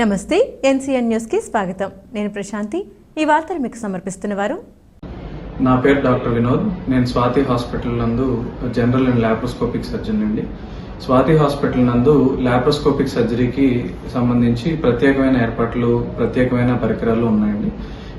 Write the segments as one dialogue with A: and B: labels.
A: నమస్తే ఎన్సీఎన్ న్యూస్కి స్వాగతం. నేను ప్రశాంతి. ఈ వార్తలు మీకు సమర్పిస్తున్న వారు.
B: నా పేరు డాక్టర్ వినోద్. నేను స్వాతి హాస్పిటల్ నందు జనరల్ అండ్ లాప్రోస్కోపిక్ సర్జన్ అండి. స్వాతి హాస్పిటల్ నందు లాప్రోస్కోపిక్ సర్జరీకి సంబంధించి ప్రత్యేకమైన ఏర్పాట్లు ప్రత్యేకమైన పరికరాలు ఉన్నాయండి.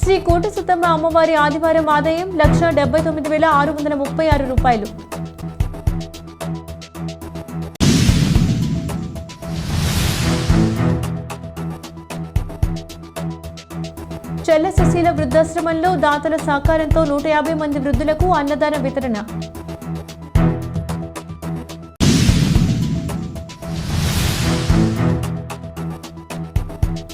A: శ్రీ కోటసుతమ్మ అమ్మవారి ఆదివారం ఆదాయం లక్ష డెబ్బై తొమ్మిది వేల ఆరు వందల ముప్పై ఆరు రూపాయలు. చెల్ల సుశీల వృద్ధాశ్రమంలో దాతల సహకారంతో నూట యాభై మంది వృద్ధులకు అన్నదాన వితరణ.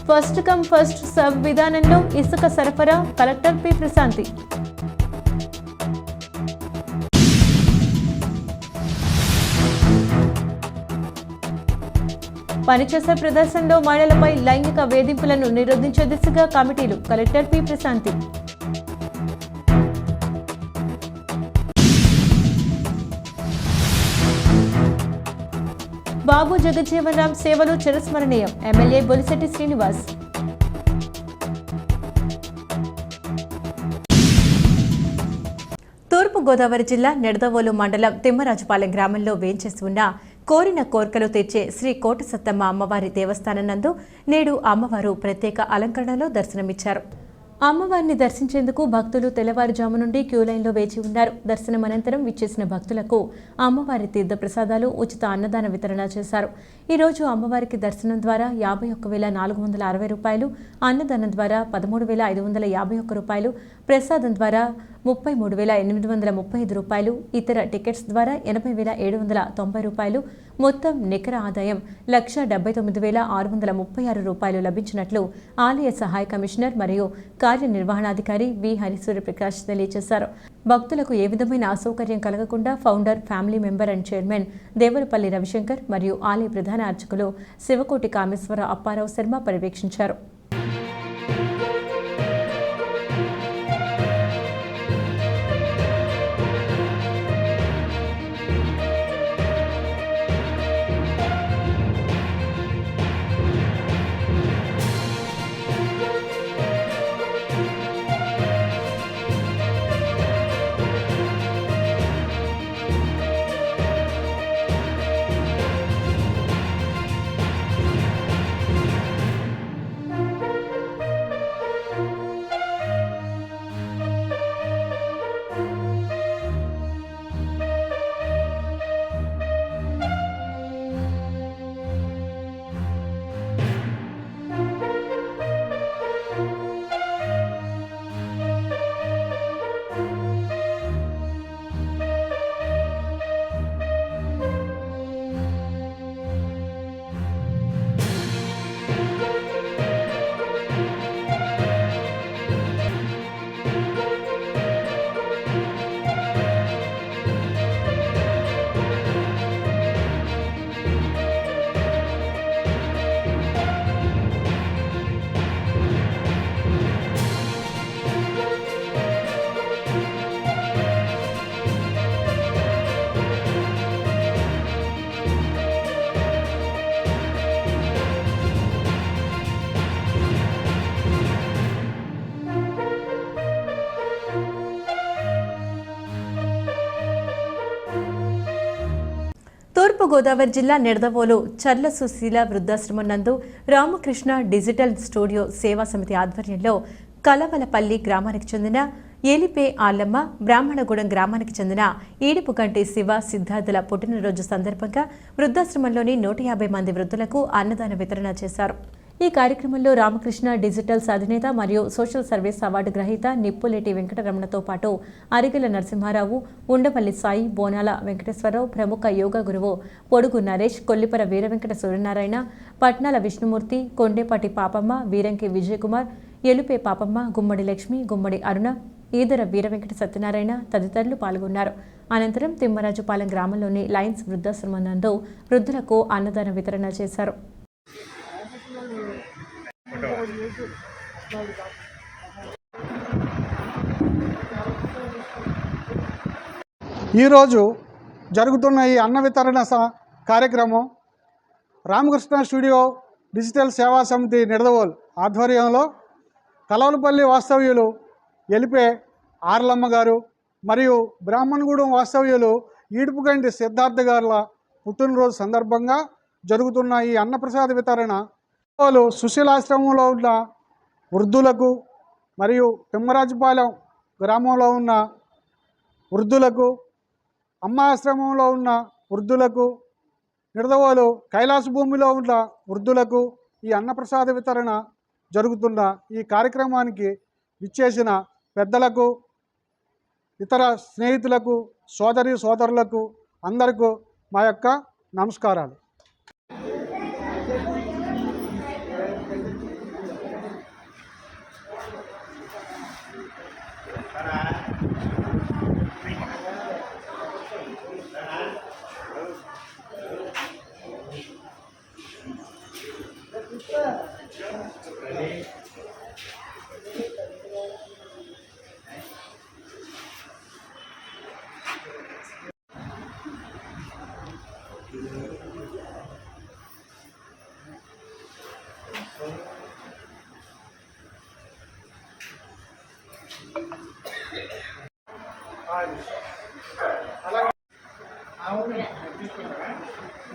A: ఫస్ట్ కమ్ ఫస్ట్ సర్వ్ విధానంలో ఇసుక సరఫరా కలెక్టర్ పి. ప్రశాంతి. పనిచేసే ప్రదర్శనలో మహిళలపై లైంగిక వేధింపులను నిరోధించే దిశగా కమిటీలు కలెక్టర్ పి. ప్రశాంతి. బాబు జగజ్జీవన్ రామ్ సేవలు చిరస్మరణీయం. ఎమ్మెల్యే బొలిశెట్టి శ్రీనివాస్. తూర్పుగోదావరి జిల్లా నిడదవోలు మండలం తిమ్మరాజుపాలెం గ్రామంలో వేంచేసి ఉన్న కోరిన కోర్కెలు తెచ్చే శ్రీ కోటసత్తమ్మ అమ్మవారి దేవస్థానం నందు నేడు అమ్మవారు ప్రత్యేక అలంకరణలో దర్శనమిచ్చారు. అమ్మవారిని దర్శించేందుకు భక్తులు తెల్లవారుజాము నుండి క్యూ లైన్లో వేచి ఉన్నారు. దర్శనం అనంతరం విచ్చేసిన భక్తులకు అమ్మవారి తీర్థ ప్రసాదాలు ఉచిత అన్నదాన వితరణ చేశారు. ఈ రోజు అమ్మవారికి దర్శనం ద్వారా యాభై ఒక్క వేల నాలుగు వందల అరవై రూపాయలు అన్నదానం ద్వారా పదమూడు వేల ఐదు వందల యాభై ఒక్క రూపాయలు ప్రసాదం ద్వారా ముప్పై మూడు వేల ఎనిమిది వందల ముప్పై ఐదు రూపాయలు ఇతర టికెట్స్ ద్వారా ఎనభై వేల ఏడు వందల తొంభై రూపాయలు మొత్తం నికర ఆదాయం లక్ష డెబ్బై తొమ్మిది వేల ఆరు వందల ముప్పై ఆరు రూపాయలు లభించినట్లు ఆలయ సహాయ కమిషనర్ మరియు కార్యనిర్వహణాధికారి వి. హరిసూర్య ప్రకాష్ తెలియజేశారు. భక్తులకు ఏ విధమైన అసౌకర్యం కలగకుండా founder family member and chairman Devarapalli Ravishankar మరియు ఆలయ ప్రధాన అర్చకులు శివకోటి కామేశ్వర అప్పారావు శర్మ పర్యవేక్షించారు. గోదావరి జిల్లా నిడదవోలు చర్ల సుశీల వృద్ధాశ్రమం నందు రామకృష్ణ డిజిటల్ స్టూడియో సేవా సమితి ఆధ్వర్యంలో కలవలపల్లి గ్రామానికి చెందిన ఏలిపే ఆల్లమ్మ బ్రాహ్మణగూడెం గ్రామానికి చెందిన ఈడిపుగంటి శివ సిద్ధార్థుల పుట్టినరోజు సందర్భంగా వృద్ధాశ్రమంలోని నూట యాభై మంది వృద్ధులకు అన్నదాన వితరణ చేశారు. ఈ కార్యక్రమంలో రామకృష్ణ డిజిటల్స్ అధినేత మరియు సోషల్ సర్వీస్ అవార్డు గ్రహీత నిప్పులేటి వెంకటరమణతో పాటు అరిగల నరసింహారావు ఉండవల్లి సాయి బోనాల వెంకటేశ్వరరావు ప్రముఖ యోగా గురువు పొడుగు నరేష్ కొల్లిపర వీర వెంకట సూర్యనారాయణ పట్నాల విష్ణుమూర్తి కొండేపాటి పాపమ్మ వీరంకి విజయకుమార్ ఎలుపే పాపమ్మ గుమ్మడి లక్ష్మి గుమ్మడి అరుణ ఈదర వీర వెంకట సత్యనారాయణ తదితరులు పాల్గొన్నారు. అనంతరం తిమ్మరాజుపాలెం గ్రామంలోని లయన్స్ వృద్ధాశ్రమం నందు వృద్ధులకు అన్నదాన వితరణ చేశారు.
C: ఈరోజు జరుగుతున్న ఈ అన్న వితరణ కార్యక్రమం రామకృష్ణ స్టూడియో డిజిటల్ సేవా సమితి నిడదవోల్ ఆధ్వర్యంలో కలవలపల్లి వాస్తవ్యులు ఎలిపే ఆర్లమ్మ గారు మరియు బ్రాహ్మణగూడెం వాస్తవ్యులు ఈడుపుగంటి సిద్ధార్థ గారుల పుట్టినరోజు సందర్భంగా జరుగుతున్న ఈ అన్నప్రసాద వితరణ వాళ్ళు సుశీలాశ్రమంలో ఉన్న వృద్ధులకు మరియు తిమ్మరాజుపాలెం గ్రామంలో ఉన్న వృద్ధులకు అమ్మాశ్రమంలో ఉన్న వృద్ధులకు నిడదవోలు కైలాస భూమిలో ఉన్న వృద్ధులకు ఈ అన్నప్రసాద వితరణ జరుగుతున్న ఈ కార్యక్రమానికి విచ్చేసిన పెద్దలకు ఇతర స్నేహితులకు సోదరి సోదరులకు అందరికీ మా యొక్క నమస్కారాలు.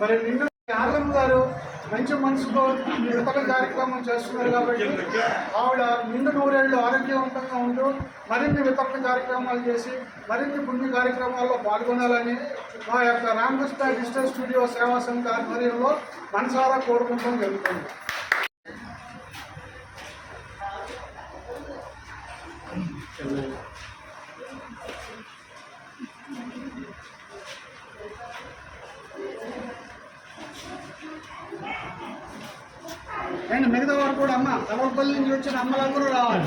C: మరి నిన్న ఆర్లం గారు మంచి మనసుతో విడతల కార్యక్రమం చేస్తున్నారు కాబట్టి ఆవిడ నిండు నూరేళ్ళు ఆరోగ్యవంతంగా ఉంటూ మరిన్ని వితరణ కార్యక్రమాలు చేసి మరిన్ని పుణ్య కార్యక్రమాల్లో పాల్గొనాలని మా యొక్క రామకృష్ణ డిజిటల్ స్టూడియో సేవా సంఘ ఆధ్వర్యంలో మనసారా కోరుకుంటాం జరుగుతుంది. ఆయన మిగతా వారు కూడా అమ్మ కలవపల్లి నుంచి వచ్చిన అమ్మలందరూ రావాలి.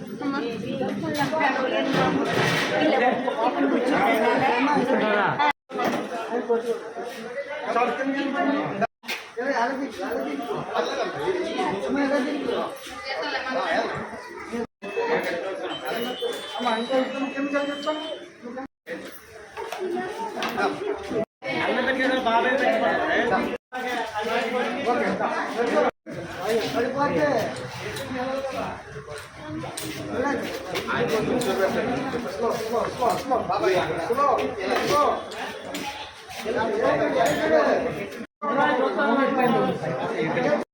C: ఏ, అలాగే, అలాగే. అమ్మ, అలాగే. అమ్మ, ఇంకో ఇద్దరు కిందకి వెళ్ళి చెప్తాను ఓకే, దా. పడిపోతే slow slow slow slow slow slow అటు అటు చూడమ్మా కుడివైపు ఇంకోటి ఏంటి? ఆర్లమ్మ నిలరమ్మ.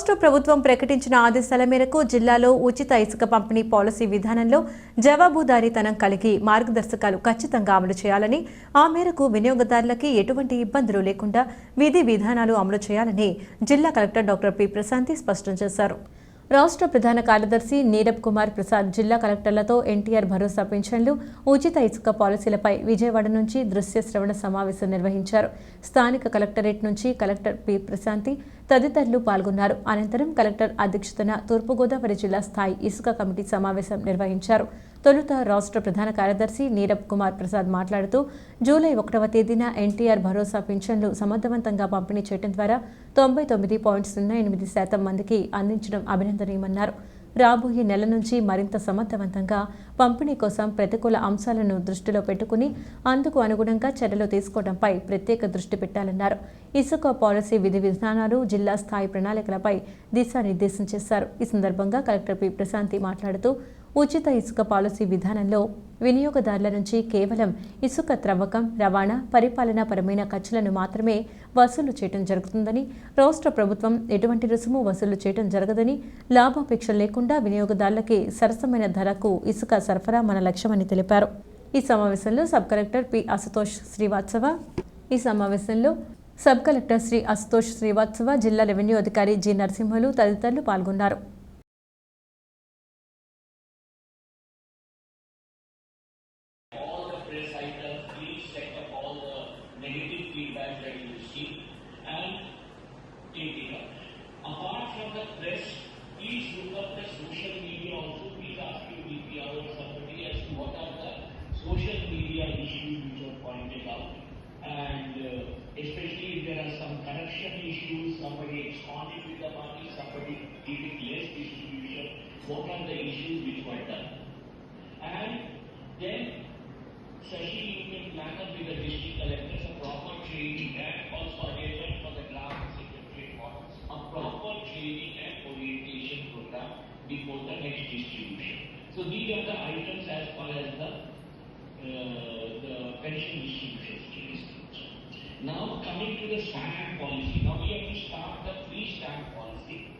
A: రాష్ట్ర ప్రభుత్వం ప్రకటించిన ఆదేశాల మేరకు జిల్లాలో ఉచిత ఇసుక పంపిణీ పాలసీ విధానంలో జవాబుదారీతనం కలిగి మార్గదర్శకాలు ఖచ్చితంగా అమలు చేయాలని ఆ మేరకు వినియోగదారులకి ఎటువంటి ఇబ్బందులు లేకుండా విధి విధానాలు అమలు చేయాలని జిల్లా కలెక్టర్ డాక్టర్ పి ప్రశాంతి స్పష్టం చేశారు. రాష్ట్ర ప్రధాన కార్యదర్శి నీరబ్ కుమార్ ప్రసాద్ జిల్లా కలెక్టర్లతో ఎన్టీఆర్ భరోసా పెన్షన్లు ఉచిత ఇసుక పాలసీలపై విజయవాడ నుంచి దృశ్య శ్రవణ సమావేశం నిర్వహించారు. స్థానిక కలెక్టరేట్ నుంచి కలెక్టర్ పి. ప్రశాంతి తదితరులు పాల్గొన్నారు. అనంతరం కలెక్టర్ అధ్యక్షతన తూర్పుగోదావరి జిల్లా స్థాయి ఇసుక కమిటీ సమావేశం నిర్వహించారు. తొలుత రాష్ట్ర ప్రధాన కార్యదర్శి నీరబ్ కుమార్ ప్రసాద్ మాట్లాడుతూ జూలై ఒకటవ తేదీన ఎన్టీఆర్ భరోసా పింఛన్లు సమర్థవంతంగా పంపిణీ చేయడం ద్వారా తొంభై తొమ్మిది పాయింట్ సున్నా ఎనిమిది శాతం మందికి అందించడం అభినందనీయమన్నారు. రాబోయే నెల నుంచి మరింత సమర్థవంతంగా పంపిణీ కోసం ప్రతికూల అంశాలను దృష్టిలో పెట్టుకుని అందుకు అనుగుణంగా చర్యలు తీసుకోవడంపై ప్రత్యేక దృష్టి పెట్టాలన్నారు. ఇసుక పాలసీ విధి విధానాలు జిల్లా స్థాయి ప్రణాళికలపై దిశానిర్దేశం చేశారు. ఈ సందర్భంగా కలెక్టర్ పి. ప్రశాంతి మాట్లాడుతూ ఉచిత ఇసుక పాలసీ విధానంలో వినియోగదారుల నుంచి కేవలం ఇసుక త్రవ్వకం రవాణా పరిపాలనా పరమైన ఖర్చులను మాత్రమే వసూలు చేయడం జరుగుతుందని రాష్ట్ర ప్రభుత్వం ఎటువంటి రుసుము వసూలు చేయడం జరగదని లాభాపేక్ష లేకుండా వినియోగదారులకి సరసమైన ధరకు ఇసుక సరఫరా మన లక్ష్యమని తెలిపారు. ఈ సమావేశంలో sub collector P Ashutosh Srivastava ఈ సమావేశంలో సబ్ కలెక్టర్ శ్రీ అశుతోష్ శ్రీవాత్సవ జిల్లా రెవెన్యూ అధికారి జి నరసింహలు తదితరులు పాల్గొన్నారు.
D: Negative feedback that you receive and take it up. Apart from the press, please look up the social media also. Please ask your DPR or somebody as to what are the social media issues which are pointed out. And uh, especially if there are some corruption issues, somebody absconding with the money, somebody giving less distribution, what are the issues which were done? And then You can plan up with the district collectors a proper training and also arrangement for the draft secretary for a proper training and orientation program before the next distribution. So these are the items as far as the uh, the pension distribution scheme is concerned. Now coming to the stamp policy, now we have to start the free stamp policy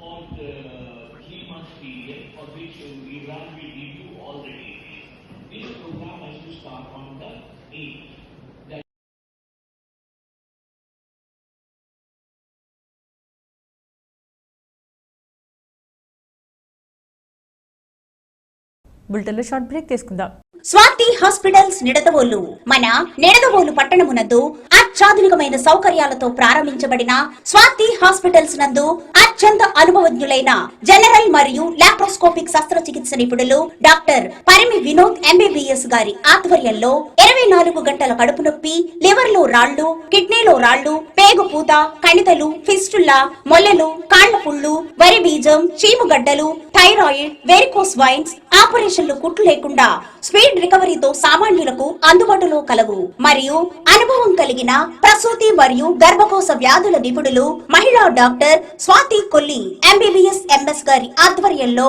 D: for the three months period for which we run, we review details. This program has to start on the
A: బులెటిన్లో short break తీసుకుందాం.
E: Swathi hospitals Nidadavolu. మన నిడదవోలు పట్టణమునందు అత్యాధునికమైన సౌకర్యాలతో ప్రారంభించబడిన Swathi hospitals నందు అత్యంత అనుభవజ్ఞులైన general మరియు laparoscopic శస్త్రచికిత్స నిపుణులు డాక్టర్ పరిమి వినోద్ ఎంబీబీఎస్ గారి ఆధ్వర్యంలో ఇరవై నాలుగు గంటల కడుపు నొప్పి లివర్లో రాళ్ళు కిడ్నీలో రాళ్ళు పేగు పూత కణితలు ఫిస్టుల్లా మొల్లలు కాళ్ళ పుళ్ళు వరి బీజం చీముగడ్డలు థైరాయిడ్ వెరికోస్ వైన్స్ ఆపరేషన్లు కుట్లు లేకుండా స్పీడ్ రికవరీతో సామాన్యులకు అందుబాటులో కలవు. మరియు అనుభవం కలిగిన ప్రసూతి మరియు గర్భకోశ వ్యాధుల నిపుణులు మహిళా doctor Swathi Kolli MBBS MS గారి ఆధ్వర్యంలో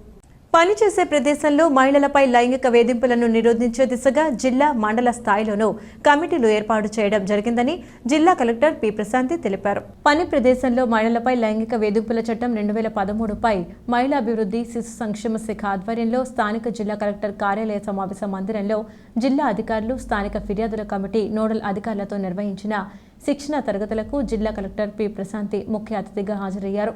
A: పనిచేసే ప్రదేశంలో మహిళలపై లైంగిక వేధింపులను నిరోధించే దిశగా జిల్లా మండల స్థాయిలోనూ కమిటీలు ఏర్పాటు చేయడం జరిగిందని జిల్లా కలెక్టర్ పి. ప్రశాంతి తెలిపారు. పని ప్రదేశంలో మహిళలపై లైంగిక వేధింపుల చట్టం రెండు వేల పదమూడుపై మహిళా అభివృద్ధి శిశు సంక్షేమ శాఖ ఆధ్వర్యంలో స్థానిక జిల్లా కలెక్టర్ కార్యాలయ సమావేశ మందిరంలో జిల్లా అధికారులు స్థానిక ఫిర్యాదుల కమిటీ నోడల్ అధికారులతో నిర్వహించిన శిక్షణ తరగతులకు జిల్లా కలెక్టర్ పి. ప్రశాంతి ముఖ్య అతిథిగా హాజరయ్యారు.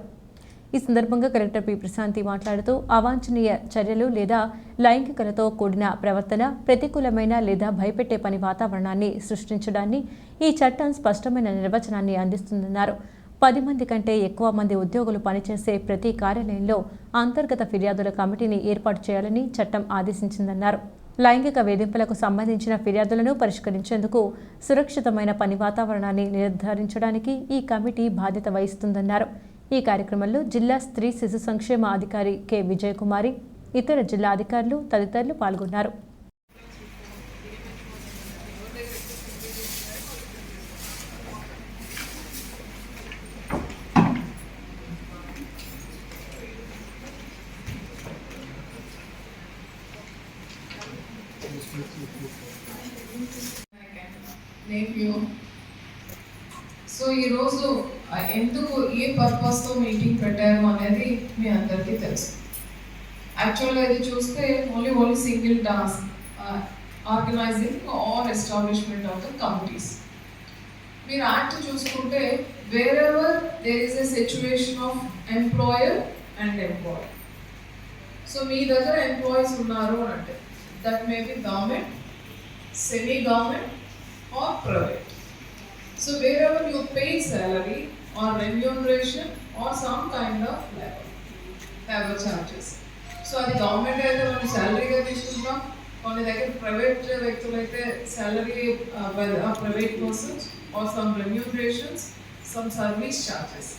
A: ఈ సందర్భంగా కలెక్టర్ పి. ప్రశాంతి మాట్లాడుతూ అవాంఛనీయ చర్యలు లేదా లైంగికలతో కూడిన ప్రవర్తన ప్రతికూలమైన లేదా భయపెట్టే పని వాతావరణాన్ని సృష్టించడాన్ని ఈ చట్టం స్పష్టమైన నిర్వచనాన్ని అందిస్తుందన్నారు. పది మంది కంటే ఎక్కువ మంది ఉద్యోగులు పనిచేసే ప్రతి కార్యాలయంలో అంతర్గత ఫిర్యాదుల కమిటీని ఏర్పాటు చేయాలని చట్టం ఆదేశించిందన్నారు. లైంగిక వేధింపులకు సంబంధించిన ఫిర్యాదులను పరిష్కరించేందుకు సురక్షితమైన పని వాతావరణాన్ని నిర్ధారించడానికి ఈ కమిటీ బాధ్యత వహిస్తుందన్నారు. ఈ కార్యక్రమంలో జిల్లా స్త్రీ శిశు సంక్షేమ అధికారి కె విజయకుమారి ఇతర జిల్లా అధికారులు తదితరులు పాల్గొన్నారు
F: Thank you. సో ఈరోజు ఆ, ఎందుకు ఏ పర్పస్తో మీటింగ్ పెట్టారు అనేది మీ అందరికీ తెలుసు. యాక్చువల్గా ఇది చూస్తే only only single task organising or establishment of the committees మీరు యాక్ట్ చూసుకుంటే wherever there is a situation of employer and employer so మీ దగ్గర ఎంప్లాయీస్ ఉన్నారు అని అంటే that may be government semi government or private So wherever you pay salary or remuneration or some kind of level, labor charges. So అది government అయితే మనం శాలరీగా తీసుకుంటాం కొన్ని దగ్గర ప్రైవేట్ వ్యక్తులు అయితే salary private persons or some remunerations some service charges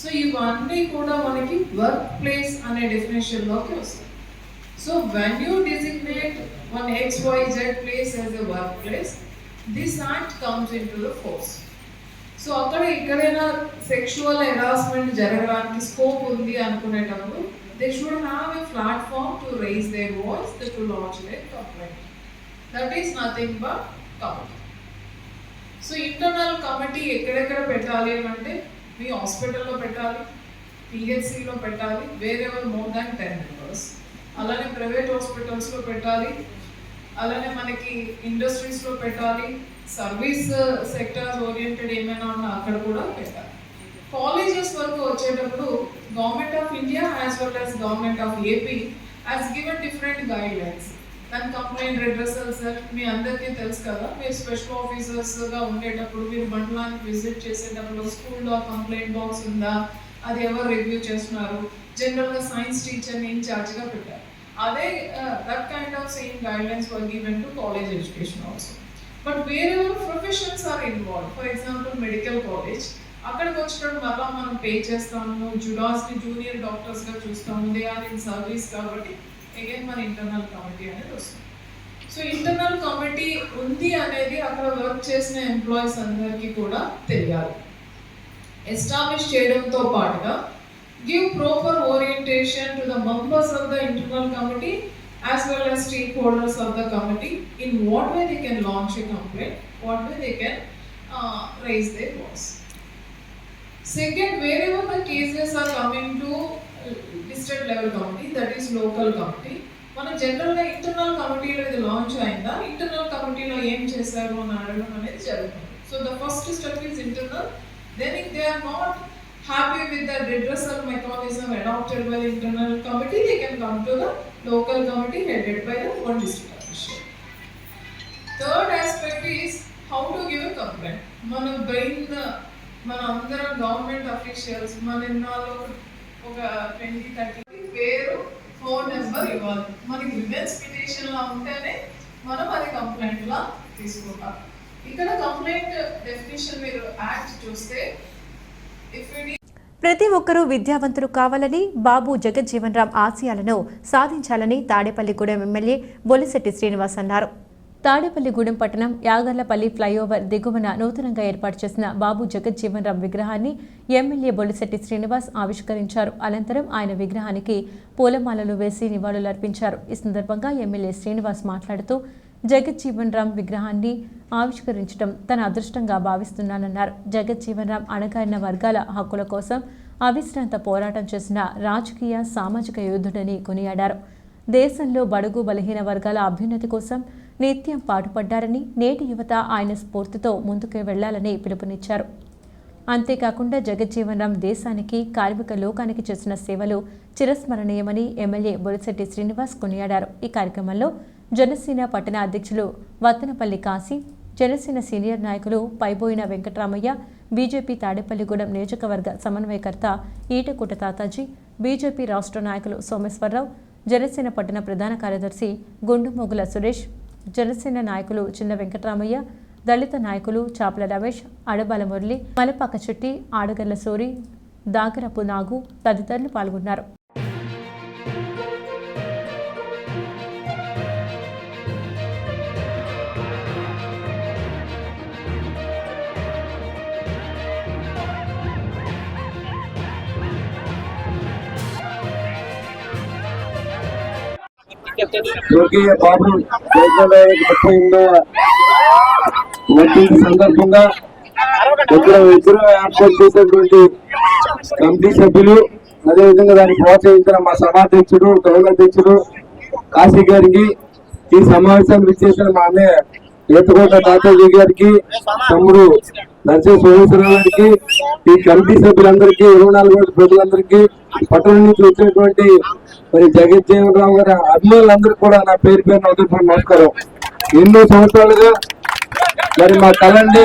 F: so ఇవన్నీ కూడా మనకి వర్క్ ప్లేస్ అనే డెఫినేషన్లోకి వస్తాయి. So when you designate one XYZ place as a this act comes into the force so అక్కడ ఎక్కడైనా సెక్షువల్ హెరాస్మెంట్ జరగడానికి స్కోప్ ఉంది అనుకునేటప్పుడు they should have a platform to raise their voice the to launch their complaint that is nothing but committee so internal committee ఎక్కడెక్కడ పెట్టాలి అని అంటే మీ హాస్పిటల్లో పెట్టాలి పిహెచ్సిలో పెట్టాలి wherever more than ten members అలానే ప్రైవేట్ హాస్పిటల్స్లో పెట్టాలి అలానే మనకి ఇండస్ట్రీస్లో పెట్టాలి. సర్వీస్ సెక్టార్స్ ఓరియంటెడ్ ఏమైనా ఉన్నా అక్కడ కూడా పెట్టాలి. కాలేజెస్ వరకు వచ్చేటప్పుడు government of India as well as government of AP as given different guidelines దాని కంప్లైంట్ రిడ్రసల్ సార్ మీ అందరికీ తెలుసు కదా మీరు స్పెషల్ ఆఫీసర్స్గా ఉండేటప్పుడు మీరు మండలానికి విజిట్ చేసేటప్పుడు స్కూల్లో కంప్లైంట్ బాక్స్ ఉందా? అది ఎవరు రివ్యూ చేస్తున్నారు? జనరల్గా సైన్స్ టీచర్ని ఇన్ఛార్జ్గా పెట్టారు. అదే that kind of same guidelines lines were given to college education also but వేరే professions are involved for example medical college అక్కడికి వచ్చినప్పుడు మళ్ళా మనం పే చేస్తాము జుడాస్ని జూనియర్ డాక్టర్స్గా చూస్తాము దే ఆర్ ఇన్ సర్వీస్ కాబట్టి అగైన్ మన ఇంటర్నల్ కమిటీ అనేది వస్తుంది. సో ఇంటర్నల్ కమిటీ ఉంది అనేది అక్కడ వర్క్ చేసిన ఎంప్లాయీస్ అందరికీ కూడా తెలియాలి. ఎస్టాబ్లిష్ చేయడంతో పాటుగా give proper orientation to the members of the internal committee as well as stakeholders of the committee in what way they can launch a complaint, what way they can uh, raise their voice. Second, wherever the cases are coming to district level committee, that is local committee, మన జనరల్గా internal కమిటీలో ఇది launch అయిందా internal కమిటీలో ఏం చేశారు అని అడగడం అనేది జరుగుతుంది so the first step is internal then if they are not happy with the redressal mechanism adopted by the internal committee, they can come to the local committee headed by the one district official. Third aspect is how to give a complaint. మన brain మన అందరం government officials మన ఇన్నాళ్ళు ఒక twenty thirty పేరు phone number ఇవ్వాలి మనకి women's పిటిషన్లా ఉంటేనే మనం అది కంప్లైంట్లా తీసుకుంటాం ఇక్కడ కంప్లైంట్ డెఫినేషన్ మీరు యాక్ట్ చూస్తే
A: ప్రతి ఒక్కరూ విద్యావంతులు కావాలని బాబు జగజ్జీవన్ రామ్ ఆశయాలను సాధించాలని తాడేపల్లిగూడెం ఎమ్మెల్యే బొలిశెట్టి శ్రీనివాస్ అన్నారు. తాడేపల్లిగూడెం పట్టణం యాగర్లపల్లి ఫ్లైఓవర్ దిగువన నూతనంగా ఏర్పాటు చేసిన బాబు జగజ్జీవన్ రామ్ విగ్రహాన్ని ఎమ్మెల్యే బొలిశెట్టి శ్రీనివాస్ ఆవిష్కరించారు. అనంతరం ఆయన విగ్రహానికి పూలమాలలు వేసి నివాళులర్పించారు. ఈ సందర్భంగా ఎమ్మెల్యే శ్రీనివాస్ మాట్లాడుతూ జగజ్జీవన్ రామ్ విగ్రహాన్ని ఆవిష్కరించడం తన అదృష్టంగా భావిస్తున్నానన్నారు. జగజ్జీవన్ రామ్ అణగారిన వర్గాల హక్కుల కోసం అవిశ్రాంత పోరాటం చేసిన రాజకీయ సామాజిక యోధుడని కొనియాడారు. దేశంలో బడుగు బలహీన వర్గాల అభ్యున్నతి కోసం నిత్యం పాటుపడ్డారని నేటి యువత ఆయన స్ఫూర్తితో ముందుకు వెళ్ళాలని పిలుపునిచ్చారు. అంతేకాకుండా జగజ్జీవన్ రామ్ దేశానికి కార్మిక లోకానికి చేసిన సేవలు చిరస్మరణీయమని ఎమ్మెల్యే బొలిశెట్టి శ్రీనివాస్ కొనియాడారు. ఈ కార్యక్రమంలో జనసేన పట్టణ అధ్యక్షులు వత్తనపల్లి కాశీ జనసేన సీనియర్ నాయకులు పైబోయిన వెంకటరామయ్య బీజేపీ తాడేపల్లిగూడెం నియోజకవర్గ సమన్వయకర్త ఈటకుట తాతాజీ బీజేపీ రాష్ట్ర నాయకులు సోమేశ్వరరావు జనసేన పట్టణ ప్రధాన కార్యదర్శి గుండుమోగుల సురేష్ జనసేన నాయకులు చిన్న వెంకటరామయ్య దళిత నాయకులు చాపల రమేష్ అడబాల మురళి మలపాక చెట్టి ఆడగల్ల సూరి దాగరపు నాగు తదితరులు పాల్గొన్నారు.
G: స్వర్గీయ బాబు ముప్పై ఎనిమిదవ వర్ధంతి సందర్భంగా ఇక్కడ విగ్రహం ఏర్పాటు చేసినటువంటి కమిటీ సభ్యులు అదేవిధంగా దాన్ని ప్రోత్సహించిన మా సభాధ్యక్షుడు గౌరవ అధ్యక్షుడు కాశీ గారికి ఈ సమావేశాన్ని విచ్చేసిన మా అన్నయ్య ఈతకోట తాతాజీ గారికి తమ్ముడు నరసింహ సోమేశ్వరరావు గారికి ఈ కమిటీ సభ్యులందరికీ ఇరవై నాలుగు మంది ప్రజలందరికీ పట్టణం నుంచి వచ్చినటువంటి మరి జగజ్జీవన్ రావు గారి అభిమానులందరికీ కూడా నా పేరు పేరు నవ్వుతున్న నమస్కారం. ఎన్నో సంవత్సరాలుగా మరి మా కళండి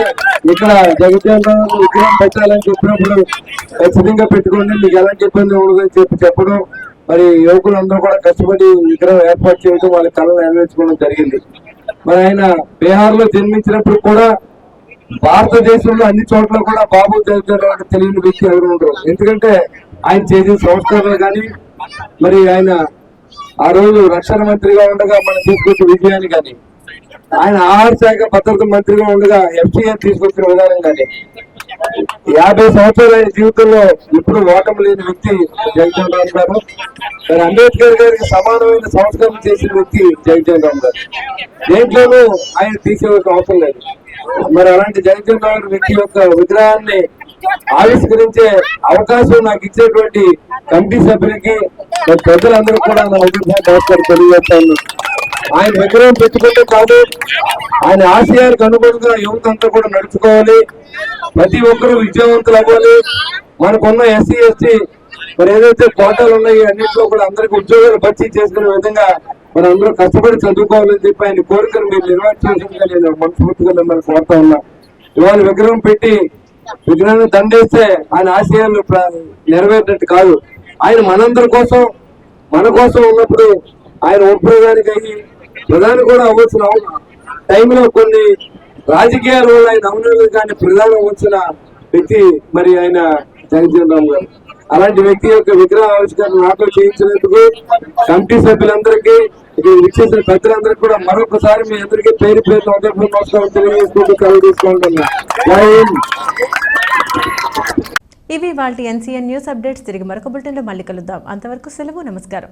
G: ఇక్కడ జగజ్జీవన్ రావు విగ్రహం పెట్టాలని చెప్పినప్పుడు ఖచ్చితంగా పెట్టుకోండి మీకు ఎలాంటి ఇబ్బంది ఉండదని చెప్పి చెప్పడం మరి యువకులందరూ కూడా కష్టపడి విగ్రహం ఏర్పాటు చేయడం వాళ్ళ కళను నెరవేర్చుకోవడం జరిగింది. మరి ఆయన బీహార్లో జన్మించినప్పుడు కూడా భారతదేశంలో అన్ని చోట్ల కూడా బాబు జగజ్జీవన్ తెలియని వ్యక్తి ఎవరు ఉండరు. ఎందుకంటే ఆయన చేసిన సంస్కరణలు కానీ మరి ఆయన ఆ రోజు రక్షణ మంత్రిగా ఉండగా మనం తీసుకొచ్చిన విజయాన్ని కానీ ఆయన ఆహార శాఖ భద్రత మంత్రిగా ఉండగా ఎఫ్సీఎన్ తీసుకొచ్చిన విధానం కానీ యాభై సంవత్సరాల జీవితంలో ఇప్పుడు లోకం లేని వ్యక్తి జగజీవన్ రామ్ గారు. మరి అంబేద్కర్ గారికి సమానమైన సంస్కరణ చేసిన వ్యక్తి జగజీవన్ రామ్ గారు. దేంట్లోనూ ఆయన తీసేవలసిన అవసరం లేదు. మరి అలాంటి జగజీవన్ రామ్ గారి వ్యక్తి యొక్క విగ్రహాన్ని ఆవిష్కరించే అవకాశం నాకు ఇచ్చేటువంటి కమిటీ సభ్యులకి మరి ప్రజలందరూ కూడా నా అభిప్రాయం తెలియజేస్తాను. ఆయన విగ్రహం పెట్టుకుంటే కాదు ఆయన ఆశయాలకు అనుగుణంగా యువత అంతా కూడా నడుచుకోవాలి ప్రతి ఒక్కరూ విద్యావంతులు అవ్వాలి. మనకున్న ఎస్సీ ఎస్టీ మరి ఏదైతే కోటాలు ఉన్నాయో అన్నింటిలో కూడా అందరికి ఉద్యోగాలు భర్తీ చేసుకునే విధంగా మరి అందరూ కష్టపడి చదువుకోవాలని చెప్పి ఆయన కోరికను మీరు నిర్వహించాల్సిందిగా నేను మనస్ఫూర్తిగా మిమ్మల్ని కోరుతా ఉన్నా. ఇవాళ విగ్రహం పెట్టి విగ్రహాన్ని దండేస్తే ఆయన ఆశయాలు నెరవేరినట్టు కాదు. ఆయన మనందరి కోసం మన కోసం ఉన్నప్పుడు ఆయన ఉపయోగానికి అయ్యి ప్రధాని కూడా అవ్వచ్చు టైంలో కొన్ని రాజకీయాలు ఆయన అవునలేదు కానీ ప్రధాని అవ్వచ్చిన వ్యక్తి మరి ఆయన జగజ్జీవన్ రామ్ గారు. అలాంటి వ్యక్తి యొక్క విగ్రహ ఆవిష్కరణ నాతో చేయించినందుకు కమిటీ సభ్యులందరికీ ఇక్కడ విచ్చేసిన పెద్దలందరికీ కూడా మరొకసారి మీ అందరికీ పేరు పేరు నమస్కారం తెలియజేసుకుంటూ సెలవు తీసుకుంటున్నా
A: ఇవి వాళ్ళ ఎన్సీఎన్ న్యూస్ అప్డేట్స్. తిరిగి మరొక బులెటిన్లో మళ్ళీ కలుద్దాం. అంతవరకు సెలవు నమస్కారం.